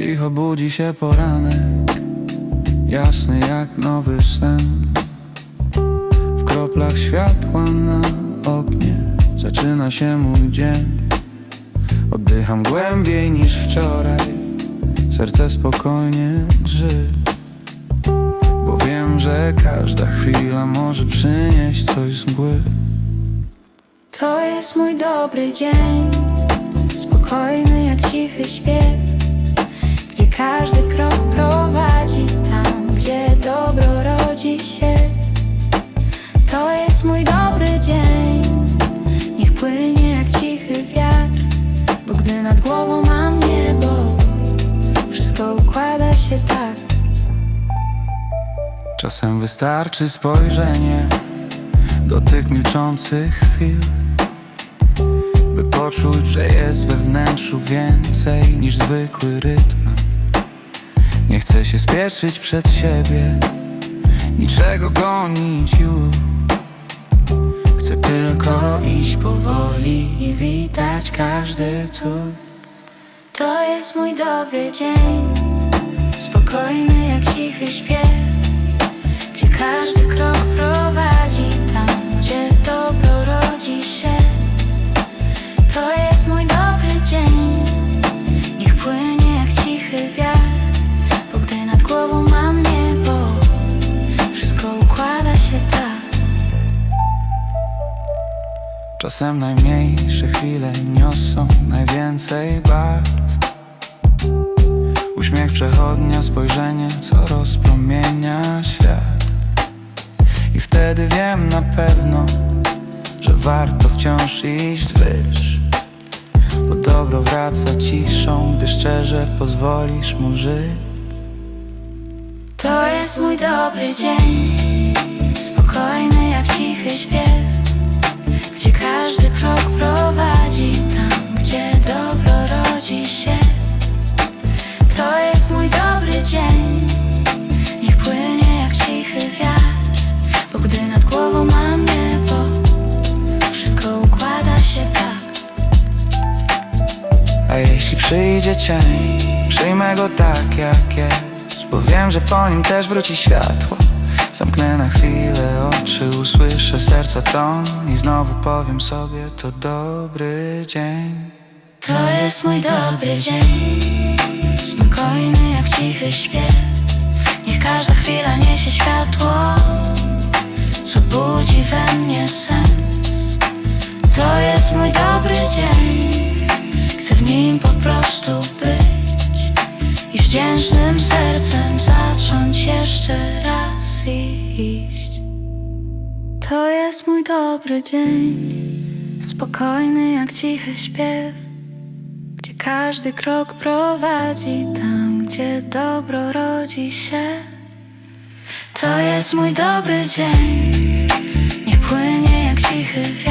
Cicho budzi się poranek Jasny jak nowy sen. W kroplach światła na oknie Zaczyna się mój dzień. Oddycham głębiej niż wczoraj Serce spokojnie drży Bo wiem, że każda chwila może przynieść coś z mgły. To jest mój dobry dzień, spokojny jak cichy śpiew, każdy krok prowadzi tam, gdzie dobro rodzi się. To jest mój dobry dzień, niech płynie jak cichy wiatr, bo gdy nad głową mam niebo, wszystko układa się tak. Czasem wystarczy spojrzenie do tych milczących chwil By poczuć, że jest we wnętrzu więcej niż zwykły rytm Chcę się spieszyć przed siebie, niczego gonić już. Chcę tylko iść powoli i witać każdy cud. To jest mój dobry dzień, spokojny jak cichy śpiew, gdzie każdy krok prowadzi tam, gdzie dobro rodzi się. To jest mój dobry dzień, niech płynie jak cichy wiatr, Czasem najmniejsze chwile niosą najwięcej barw. Uśmiech przechodnia, spojrzenie, co rozpromienia świat. I wtedy wiem na pewno, że warto wciąż iść wyż. Bo dobro wraca ciszą, gdy szczerze pozwolisz mu żyć. To jest mój dobry dzień, A jeśli przyjdzie cień, przyjmę go tak jak jest Bo wiem, że po nim też wróci światło. Zamknę na chwilę oczy, usłyszę serca ton I znowu powiem sobie, to dobry dzień. To jest mój dobry dzień. Spokojny jak cichy śpiew. Niech każda chwila niesie światło Co budzi we mnie sens. To jest mój nim po prostu być I wdzięcznym sercem zacząć jeszcze raz iść To jest mój dobry dzień Spokojny jak cichy śpiew gdzie każdy krok prowadzi tam, gdzie dobro rodzi się. To jest mój dobry dzień, niech płynie jak cichy wiatr,